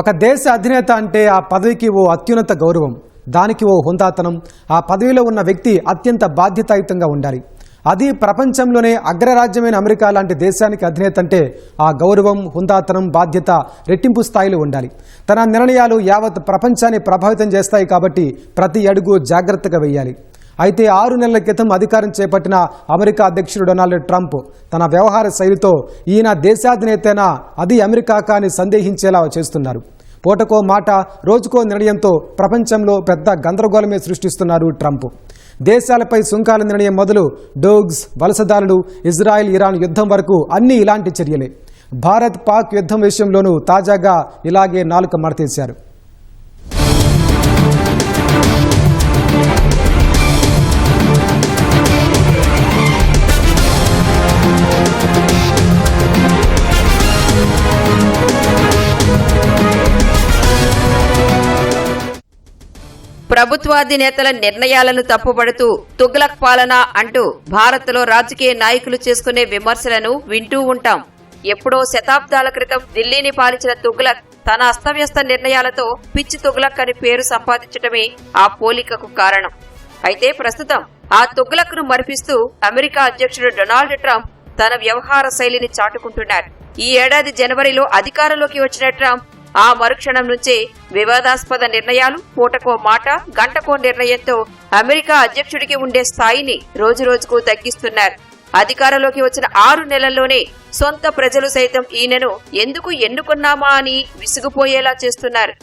ఒక దేశ అధినేత అంటే ఆ పదవికి ఓ అత్యున్నత గౌరవం దానికి ఓ హుందాతనం. ఆ పదవిలో ఉన్న వ్యక్తి అత్యంత బాధ్యతాయుతంగా ఉండాలి. అది ప్రపంచంలోనే అగ్రరాజ్యమైన అమెరికా లాంటి దేశానికి అధినేత అంటే ఆ గౌరవం హుందాతనం బాధ్యత రెట్టింపు స్థాయిలో ఉండాలి. తన నిర్ణయాలు యావత్ ప్రపంచాన్ని ప్రభావితం చేస్తాయి కాబట్టి ప్రతి అడుగు జాగ్రత్తగా వేయాలి. అయితే ఆరు నెలల క్రితం అధికారం చేపట్టిన అమెరికా అధ్యక్షుడు డొనాల్డ్ ట్రంప్ తన వ్యవహార శైలితో ఈయన దేశాధినేతేనా అది అమెరికా కాని సందేహించేలా చేస్తున్నారు. పూటకో మాట రోజుకో నిర్ణయంతో ప్రపంచంలో పెద్ద గందరగోళమే సృష్టిస్తున్నారు ట్రంప్. దేశాలపై సుంకాల నిర్ణయం మొదలు డోగ్స్ వలసదారులు ఇజ్రాయెల్ ఇరాన్ యుద్ధం వరకు అన్ని ఇలాంటి చర్యలే. భారత్ పాక్ యుద్ధం విషయంలోనూ తాజాగా ఇలాగే నాలుక మడతేశారు. ప్రభుత్వాధినేతల నిర్ణయాలను తప్పుపడుతూ తుగ్లక్ పాలన అంటూ భారత్లో రాజకీయ నాయకులు చేసుకునే విమర్శలను వింటూ ఉంటాం. ఎప్పుడో శతాబ్దాల క్రితం ఢిల్లీని పాలించిన తుగ్లక్ తన అస్తవ్యస్త నిర్ణయాలతో పిచ్చి తుగ్లక్ అని పేరు సంపాదించటమే ఆ పోలికకు కారణం. అయితే ప్రస్తుతం ఆ తుగ్లక్ను మరిపిస్తూ అమెరికా అధ్యక్షుడు డొనాల్డ్ ట్రంప్ తన వ్యవహార శైలిని చాటుకుంటున్నారు. ఈ ఏడాది జనవరిలో అధికారంలోకి వచ్చిన ట్రంప్ ఆ మరుక్షణం నుంచే వివాదాస్పద నిర్ణయాలు పూటకో మాట గంటకో నిర్ణయంతో అమెరికా అధ్యక్షుడికి ఉండే స్థాయిని రోజురోజుకు తగ్గిస్తున్నారు. అధికారంలోకి వచ్చిన ఆరు నెలల్లోనే సొంత ప్రజలు సైతం ఈయనను ఎందుకు ఎన్నుకున్నామా అని విసిగిపోయేలా చేస్తున్నారు.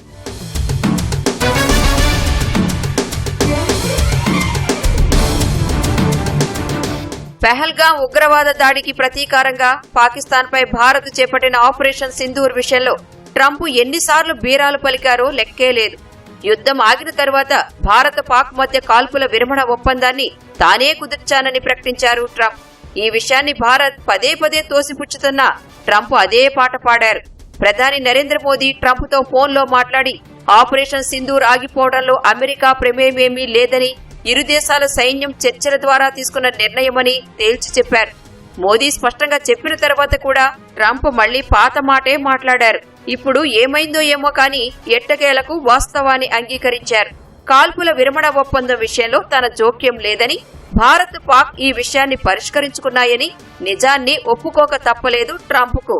పెహల్గా ఉగ్రవాద దాడికి ప్రతీకారంగా పాకిస్తాన్పై భారత్ చేపట్టిన ఆపరేషన్ సింధూర్ విషయంలో ట్రంప్ ఎన్నిసార్లు బీరాలు పలికారో లెక్కే లేదు. యుద్ధం ఆగిన తరువాత భారత పాక్ మధ్య కాల్పుల విరమణ ఒప్పందాన్ని తానే కుదిర్చానని ప్రకటించారు ట్రంప్. ఈ విషయాన్ని భారత్ పదే పదే తోసిపుచ్చుతున్న ట్రంప్ అదే పాట పాడారు. ప్రధాని నరేంద్ర మోదీ ట్రంప్తో ఫోన్లో మాట్లాడి ఆపరేషన్ సింధూర్ ఆగిపోవడంలో అమెరికా ప్రమేయమేమీ లేదని ఇరు దేశాల సైన్యం చర్చల ద్వారా తీసుకున్న నిర్ణయమని తేల్చి చెప్పారు. మోదీ స్పష్టంగా చెప్పిన తర్వాత కూడా ట్రంప్ మళ్ళీ పాత మాటే మాట్లాడారు. ఇప్పుడు ఏమైందో ఏమో కానీ ఎట్టకేలకు వాస్తవాన్ని అంగీకరించారు. కాల్పుల విరమణ ఒప్పందం విషయంలో తన జోక్యం లేదని భారత్ పాక్ ఈ విషయాన్ని పరిష్కరించుకున్నాయని నిజాన్ని ఒప్పుకోక తప్పలేదు ట్రంప్కు.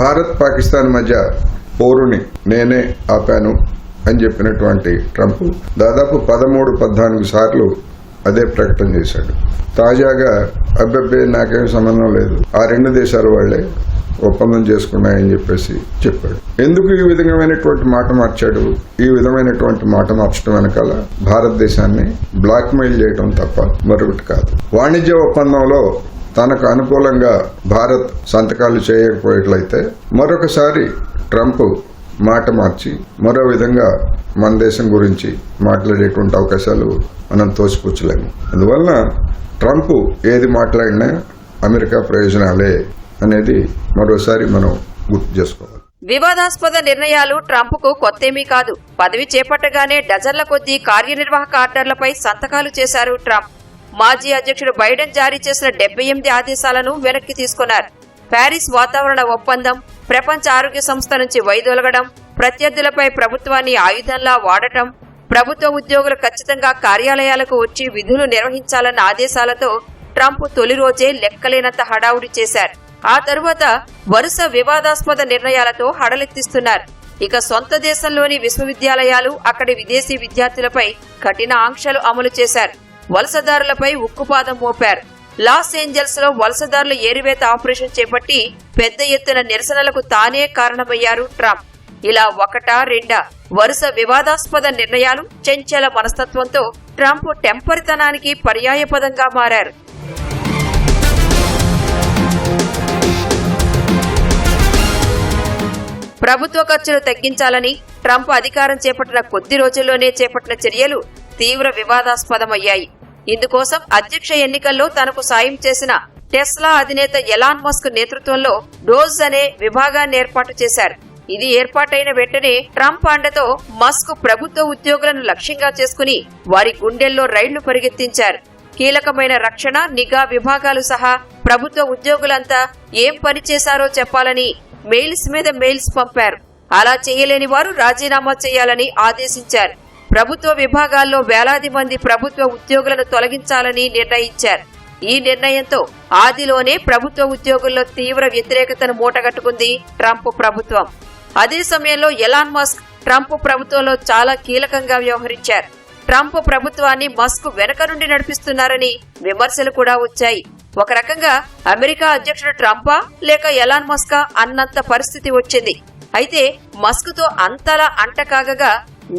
భారత్ పాకిస్తాన్ మధ్య పోరుని నేనే ఆపాను అని చెప్పినటువంటి ట్రంప్ దాదాపు పదమూడు పద్నాలుగు సార్లు అదే ప్రకటన చేశాడు. తాజాగా అబ్బబ్బే నాకేం సంబంధం లేదు. ఆ రెండు దేశాల వాళ్ళే ఒప్పందం చేసుకున్నాయని చెప్పేసి చెప్పాడు. ఎందుకు ఈ విధమైనటువంటి మాట మార్చాడు? ఈ విధమైనటువంటి మాట మార్చడం వెనకాల భారతదేశాన్ని బ్లాక్మెయిల్ చేయడం తప్ప మరొకటి కాదు. వాణిజ్య ఒప్పందంలో తనకు అనుకూలంగా భారత్ సంతకాలు చేయకపోయేట్లయితే మరొకసారి ట్రంప్ మాట మార్చి మరో విధంగా మన దేశం గురించి మాట్లాడేటువంటి అవకాశాలు మనం తోసిపుచ్చలేము. అందువలన ట్రంప్ ఏది మాట్లాడినా అమెరికా ప్రయోజనాలే అనేది మరోసారి మనం గుర్తు చేసుకోవాలి. వివాదాస్పద నిర్ణయాలు ట్రంప్కు కొత్తేమీ కాదు. పదవి చేపట్టగానే డజన్ల కొద్దీ కార్యనిర్వాహక ఆర్డర్లపై సంతకాలు చేశారు ట్రంప్. మాజీ అధ్యక్షుడు బైడెన్ జారీ చేసిన డెబ్బై ఎనిమిది ఆదేశాలను వెనక్కి తీసుకున్నారు. ప్యారిస్ వాతావరణ ఒప్పందం ప్రపంచ ఆరోగ్య సంస్థ నుంచి వైదొలగడం ప్రత్యర్థులపై ప్రభుత్వాన్ని ఆయుధంలా వాడటం ప్రభుత్వ ఉద్యోగులు ఖచ్చితంగా కార్యాలయాలకు వచ్చి విధులు నిర్వహించాలన్న ఆదేశాలతో ట్రంప్ తొలి రోజే లెక్కలేనంత హడావుడి చేశారు. ఆ తరువాత వరుస వివాదాస్పద నిర్ణయాలతో హడలెత్తిస్తున్నారు. ఇక సొంత దేశంలోని విశ్వవిద్యాలయాలు అక్కడి విదేశీ విద్యార్థులపై కఠిన ఆంక్షలు అమలు చేశారు. వలసదారులపై ఉక్కుపాదం మోపారు. లాస్ ఏంజల్స్లో వలసదారుల ఏరివేత ఆపరేషన్ చేపట్టి పెద్ద ఎత్తున నిరసనలకు తానే కారణమయ్యారు ట్రంప్. ఇలా ఒకటా రెండా వరుస వివాదాస్పద నిర్ణయాలు చెంచల మనస్తత్వంతో ట్రంప్ టెంపరితనానికి పర్యాయపదంగా మారారు. ప్రభుత్వ ఖర్చులు తగ్గించాలని ట్రంప్ అధికారం చేపట్టిన కొద్ది రోజుల్లోనే చేపట్టిన చర్యలు తీవ్ర వివాదాస్పదమయ్యాయి. ఇందుకోసం అధ్యక్ష ఎన్నికల్లో తనకు సాయం చేసిన టెస్లా అధినేత ఎలాన్ మస్క్ నేతృత్వంలో డోజ్ అనే విభాగాన్ని ఏర్పాటు చేశారు. ఇది ఏర్పాటైన వెంటనే ట్రంప్ అండతో మస్క్ ప్రభుత్వ ఉద్యోగులను లక్ష్యంగా చేసుకుని వారి గుండెల్లో రైళ్ళు పరిగెత్తించారు. కీలకమైన రక్షణ నిఘా విభాగాలు సహా ప్రభుత్వ ఉద్యోగులంతా ఏం పని చేశారో చెప్పాలని మెయిల్స్ మీద మెయిల్స్ పంపారు. అలా చేయలేని వారు రాజీనామా చేయాలని ఆదేశించారు. ప్రభుత్వ విభాగాల్లో వేలాది మంది ప్రభుత్వ ఉద్యోగులను తొలగించాలని నిర్ణయించారు. ఈ నిర్ణయంతో ఆదిలోనే ప్రభుత్వ ఉద్యోగుల్లో తీవ్ర వ్యతిరేకతను మూటగట్టుకుంది ట్రంప్ ప్రభుత్వం. అదే సమయంలో ఎలాన్ మస్క్ ట్రంప్ ప్రభుత్వంలో చాలా కీలకంగా వ్యవహరించారు. ట్రంప్ ప్రభుత్వాన్ని మస్క్ వెనక నుండి నడిపిస్తున్నారని విమర్శలు కూడా వచ్చాయి. ఒక రకంగా అమెరికా అధ్యక్షుడు ట్రంపా లేక ఎలాన్ మస్కా అన్నంత పరిస్థితి వచ్చింది. అయితే మస్క్తో అంతలా అంటకాగగా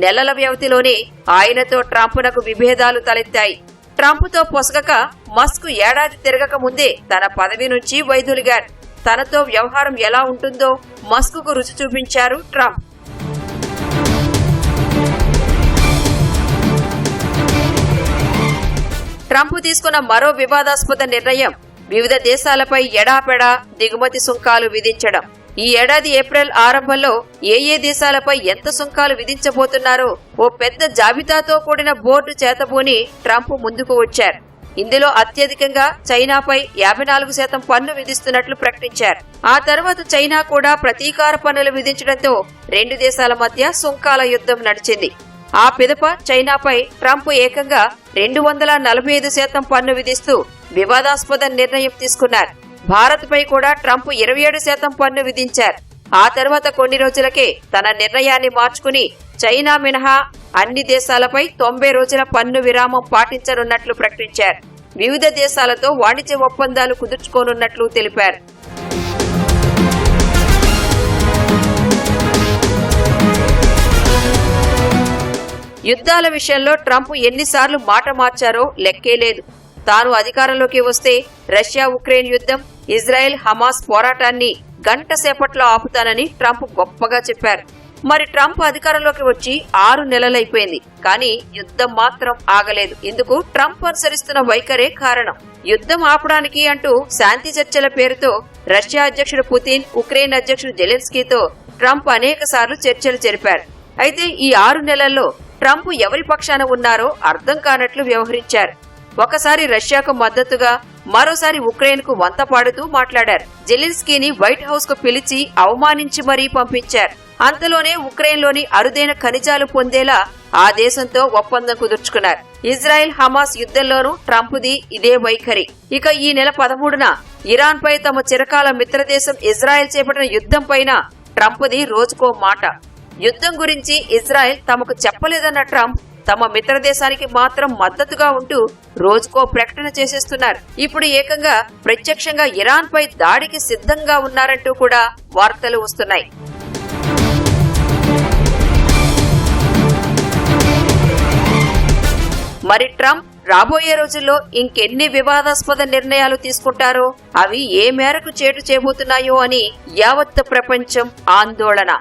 నెలల వ్యవధిలోనే ఆయనతో ట్రంప్నకు విభేదాలు తలెత్తాయి. ట్రంప్తో పొసగక మస్క్ ఏడాది తిరగక ముందే తన పదవి నుంచి వైదొలిగారు. తనతో వ్యవహారం ఎలా ఉంటుందో మస్కుకు రుచి చూపించారు ట్రంప్. ట్రంప్ తీసుకున్న మరో వివాదాస్పద నిర్ణయం వివిధ దేశాలపై ఎడాపెడా దిగుమతి సుంకాలు విధించడం. ఈ ఏడాది ఏప్రిల్ ఆరంభంలో ఏ ఏ దేశాలపై ఎంత సుంకాలు విధించబోతున్నారో ఓ పెద్ద జాబితాతో కూడిన బోర్డు చేతబూని ట్రంప్ ముందుకు వచ్చారు. ఇందులో అత్యధికంగా చైనాపై యాభై నాలుగు శాతం పన్ను విధిస్తున్నట్లు ప్రకటించారు. ఆ తర్వాత చైనా కూడా ప్రతీకార పన్నులు విధించడంతో రెండు దేశాల మధ్య సుంకాల యుద్ధం నడిచింది. ఆ పిదప చైనాపై ట్రంప్ ఏకంగా రెండు వందల నలభై ఐదు శాతం పన్ను విధిస్తూ వివాదాస్పద నిర్ణయం తీసుకున్నారు. భారత్ పై కూడా ట్రంప్ ఇరవై ఏడు శాతం పన్ను విధించారు. ఆ తర్వాత కొన్ని రోజులకే తన నిర్ణయాన్ని మార్చుకుని చైనా మినహా అన్ని దేశాలపై తొంభై రోజుల పన్ను విరామం పాటించనున్నట్లు ప్రకటించారు. వివిధ దేశాలతో వాణిజ్య ఒప్పందాలు కుదుర్చుకోనున్నట్లు తెలిపారు. యుద్ధాల విషయంలో ట్రంప్ ఎన్నిసార్లు మాట మార్చారో లెక్కే లేదు. తాను అధికారంలోకి వస్తే రష్యా ఉక్రెయిన్ యుద్ధం ఇజ్రాయెల్ హమాస్ పోరాటాన్ని గంట సేపట్లో ఆపుతానని ట్రంప్ గొప్పగా చెప్పారు. మరి ట్రంప్ అధికారంలోకి వచ్చి ఆరు నెలలైపోయింది. కానీ యుద్ధం మాత్రం ఆగలేదు. ఇందుకు ట్రంప్ అనుసరిస్తున్న వైఖరే కారణం. యుద్ధం ఆపడానికి అంటూ శాంతి చర్చల పేరుతో రష్యా అధ్యక్షుడు పుతిన్ ఉక్రెయిన్ అధ్యక్షుడు జెలెన్స్కీతో ట్రంప్ అనేక చర్చలు జరిపారు. అయితే ఈ ఆరు నెలల్లో ట్రంప్ ఎవరి పక్షాన ఉన్నారో అర్థం కానట్లు వ్యవహరించారు. ఒకసారి రష్యాకు మద్దతుగా మరోసారి ఉక్రెయిన్కు వంత పాడుతూ మాట్లాడారు. జెలిన్స్కీని వైట్ హౌస్కు పిలిచి అవమానించి మరీ పంపించారు. అంతలోనే ఉక్రెయిన్లోని అరుదైన ఖనిజాలు పొందేలా ఆ దేశంతో ఒప్పందం కుదుర్చుకున్నారు. ఇజ్రాయెల్ హమాస్ యుద్ధంలోనూ ట్రంప్ది ఇదే వైఖరి. ఇక ఈ నెల పదమూడున ఇరాన్ పై తమ చిరకాల మిత్రదేశం ఇజ్రాయెల్ చేపట్టిన యుద్ధం పైన ట్రంప్ది రోజుకో మాట. యుద్ధం గురించి ఇజ్రాయెల్ తమకు చెప్పలేదన్న ట్రంప్ తమ మిత్రదేశానికి మాత్రం మద్దతుగా ఉంటూ రోజుకో ప్రకటన చేసేస్తున్నారు. ఇప్పుడు ఏకంగా ప్రత్యక్షంగా ఇరాన్ పై దాడికి సిద్ధంగా ఉన్నారంటూ కూడా వార్తలు వస్తున్నాయి. మరి ట్రంప్ రాబోయే రోజుల్లో ఇంకెన్ని వివాదాస్పద నిర్ణయాలు తీసుకుంటారో అవి ఏ మేరకు చేటు చేయబోతున్నాయో అని యావత్ ప్రపంచం ఆందోళన.